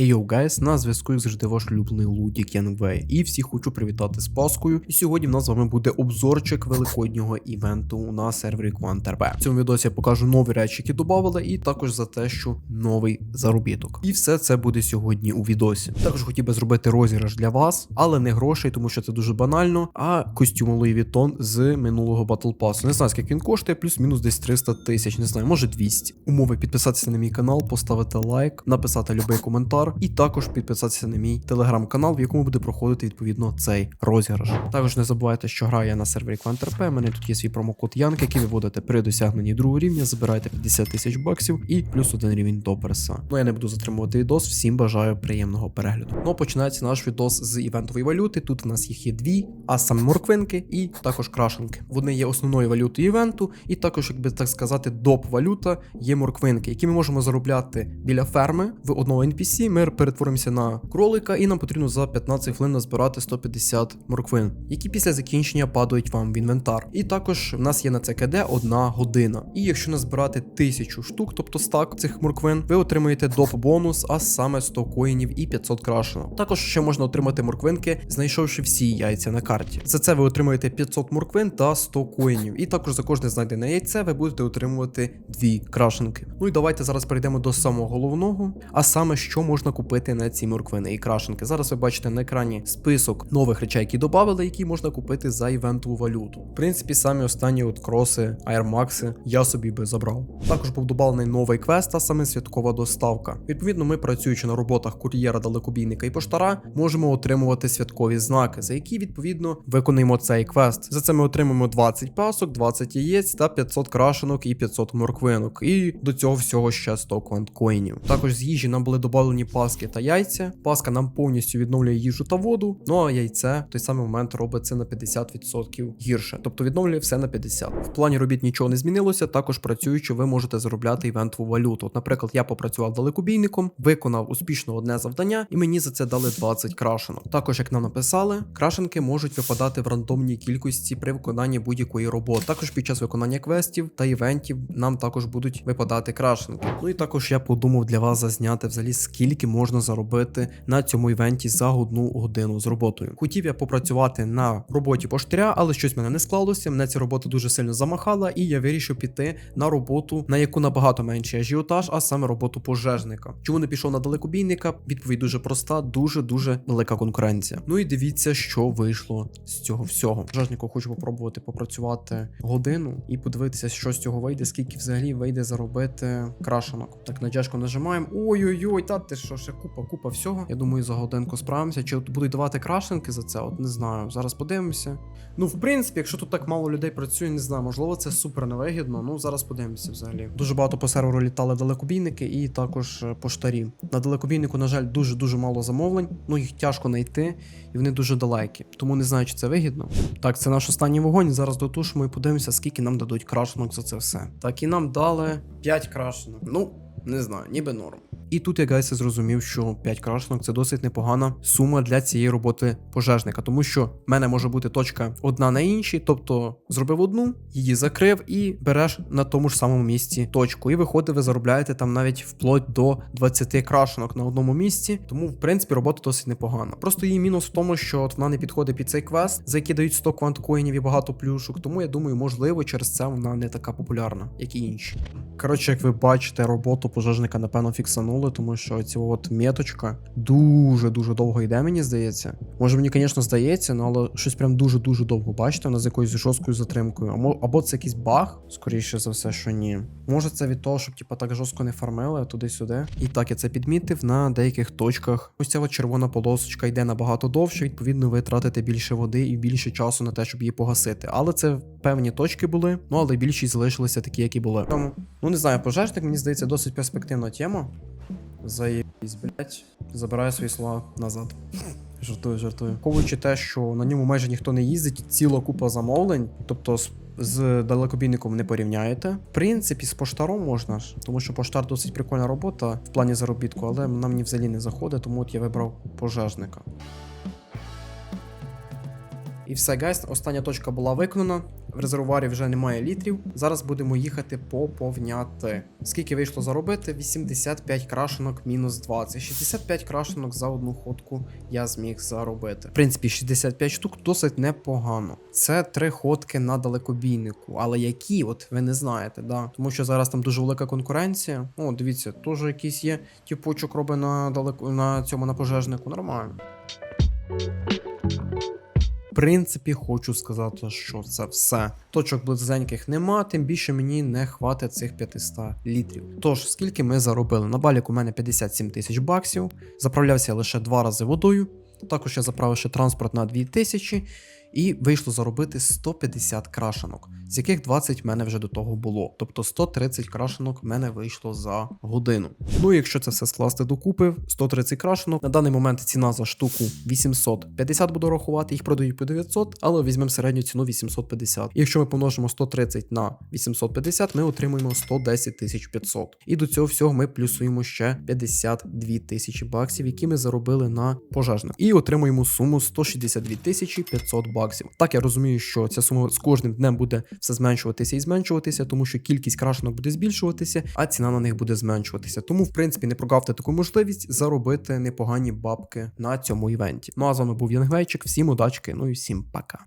Ейоу, гайс, на зв'язку як завжди ваш улюблений Лудік Янгвей. І всіх хочу привітати з Паскою. І сьогодні в нас з вами буде обзорчик великоднього івенту на сервері QuantRP. В цьому відосі я покажу нові речі, які додали, і також за те, що новий заробіток. І все це буде сьогодні у відосі. Також хотів би зробити розіграш для вас, але не грошей, тому що це дуже банально. А костюм Луї Вітон з минулого Battle Pass. Не знаю, скільки він коштує, плюс-мінус десь 300 тисяч, не знаю, може 200. Умови підписатися на мій канал, поставити лайк, написати любий коментар, і також підписатися на мій телеграм-канал, в якому буде проходити відповідно цей розіграш. Також не забувайте, що граю я на сервері QuantRP. У мене тут є свій промокод Янк, який ви вводите при досягненні другого рівня, забираєте 50 тисяч баксів і плюс один рівень топерса. Ну я не буду затримувати відос. Всім бажаю приємного перегляду. Ну починається наш відос з івентової валюти. Тут у нас їх є дві, а саме морквинки і також крашенки. Вони є основною валютою івенту, і також, якби так сказати, доп валюта є морквинки, які ми можемо заробляти біля ферми в одного NPC. Ми перетворимося на кролика, і нам потрібно за 15 хвилин назбирати 150 морквин, які після закінчення падають вам в інвентар. І також в нас є на ЦКД одна година. І якщо назбирати тисячу штук, тобто стак цих морквин, ви отримаєте доп бонус, а саме 100 коїнів і 500 крашенок. Також ще можна отримати морквинки, знайшовши всі яйця на карті. За це ви отримаєте 500 морквин та 100 коїнів. І також за кожне знайдене яйце ви будете отримувати дві крашенки. Ну і давайте зараз перейдемо до самого головного, а саме що можна купити на ці морквини і крашенки. Зараз ви бачите на екрані список нових речей, які додали, які можна купити за івентову валюту. В принципі, самі останні от кроси, аермакси я собі би забрав. Також був доданий новий квест, а саме святкова доставка. Відповідно, ми працюючи на роботах кур'єра, далекобійника і поштара, можемо отримувати святкові знаки, за які відповідно виконуємо цей квест. За це ми отримаємо 20 пасок, 20 яєць та 500 крашенок і 500 морквинок. І до цього всього ще 100 кванткоїнів. Також з їжі нам були додавлені паски та яйця. Паска нам повністю відновлює їжу та воду. Ну а яйце в той самий момент робить це на 50% гірше, тобто відновлює все на 50%. В плані робіт нічого не змінилося. Також працюючи, ви можете заробляти івентову валюту. От, наприклад, я попрацював далекобійником, виконав успішно одне завдання, і мені за це дали 20 крашенок. Також, як нам написали, крашенки можуть випадати в рандомній кількості при виконанні будь-якої роботи. Також під час виконання квестів та івентів нам також будуть випадати крашенки. Ну і також я подумав для вас зазняти взагалі, скільки можна заробити на цьому івенті за одну годину з роботою. Хотів я попрацювати на роботі поштаря, але щось мене не склалося. Мене ця робота дуже сильно замахала, і я вирішив піти на роботу, на яку набагато менший ажіотаж, а саме роботу пожежника. Чому не пішов на далекобійника? Відповідь дуже проста, дуже дуже велика конкуренція. Ну і дивіться, що вийшло з цього всього. Пожежнику хочу попробувати попрацювати годину і подивитися, що з цього вийде, скільки взагалі вийде заробити крашенок. Так на джашку нажимаємо. Ой-ой-ой, та ти що, ще купа, купа всього. Я думаю, за годинку справимося. Чи будуть давати крашенки за це? От не знаю. Зараз подивимося. Ну, в принципі, якщо тут так мало людей працює, не знаю, можливо, це супер невигідно. Ну зараз подивимося взагалі. Дуже багато по серверу літали далекобійники і також е, поштарі. На далекобійнику, на жаль, дуже дуже мало замовлень. Ну їх тяжко знайти, і вони дуже далекі. Тому не знаю, чи це вигідно. Так, це наш останній вогонь. Зараз дотушимо і подивимося, скільки нам дадуть крашенок за це все. Так, і нам дали 5 крашенок. Ну, не знаю, ніби норм. І тут я гайся зрозумів, що 5 крашенок це досить непогана сума для цієї роботи пожежника, тому що в мене може бути точка одна на іншій, тобто зробив одну, її закрив і береш на тому ж самому місці точку. І виходить, ви заробляєте там навіть вплоть до 20 крашенок на одному місці. Тому, в принципі, робота досить непогана. Просто її мінус в тому, що от вона не підходить під цей квест, за який дають 100 кванткоїнів і багато плюшок. Тому я думаю, можливо, через це вона не така популярна, як і інші. Коротше, як ви бачите, роботу пожежника напевно фіксанули, тому що ця от меточка дуже-дуже довго йде, мені здається. Може мені, звісно, здається, ну, але щось прям дуже-дуже довго. Бачите, вона з якоюсь жорсткою затримкою. Або, це якийсь баг, скоріше за все, що ні. Може, це від того, щоб типа так жорстко не фармили туди-сюди. І так, я це підмітив на деяких точках. Ось ця от червона полосочка йде набагато довше, відповідно, ви тратите більше води і більше часу на те, щоб її погасити. Але це певні точки були, ну але більшість залишилися такі, які були. Тому, ну не знаю, пожежник, мені здається, досить перспективна тема. Заєбісь, блять. Забираю свої слова назад. Жартую, жартую. Ковуючи те, що на ньому майже ніхто не їздить, ціла купа замовлень, тобто з, далекобійником не порівняєте. В принципі, з поштаром можна ж, тому що поштар досить прикольна робота в плані заробітку, але нам мені взагалі не заходить, тому от я вибрав пожежника. І все, гайс, остання точка була виконана. В резервуарі вже немає літрів. Зараз будемо їхати поповняти. Скільки вийшло заробити? 85 крашенок мінус 20. 65 крашенок за одну ходку я зміг заробити. В принципі, 65 штук досить непогано. Це три ходки на далекобійнику. Але які, от ви не знаєте, да? Тому що зараз там дуже велика конкуренція. О, дивіться, теж якийсь є тіпочок робить на далеко на цьому на пожежнику. Нормально. Принципі, хочу сказати, що це все. Точок близеньких нема, тим більше мені не хватить цих 500 літрів. Тож, скільки ми заробили? На балік у мене 57 тисяч баксів. Заправлявся лише два рази водою. Також я заправив ще транспорт на 2000 і вийшло заробити 150 крашенок, з яких 20 в мене вже до того було. Тобто 130 крашенок в мене вийшло за годину. Ну якщо це все скласти докупи, 130 крашенок. На даний момент ціна за штуку 850 буду рахувати, їх продають по 900, але візьмемо середню ціну 850. І якщо ми помножимо 130 на 850, ми отримуємо 110 500. І до цього всього ми плюсуємо ще 52 тисячі баксів, які ми заробили на пожежник. І отримуємо суму 162 тисячі 500 баксів. Так я розумію, що ця сума з кожним днем буде все зменшуватися і зменшуватися, тому що кількість крашенок буде збільшуватися, а ціна на них буде зменшуватися. Тому, в принципі, не прогавте таку можливість заробити непогані бабки на цьому івенті. Ну а з вами був Янгвейчик. Всім удачки, ну і всім пока.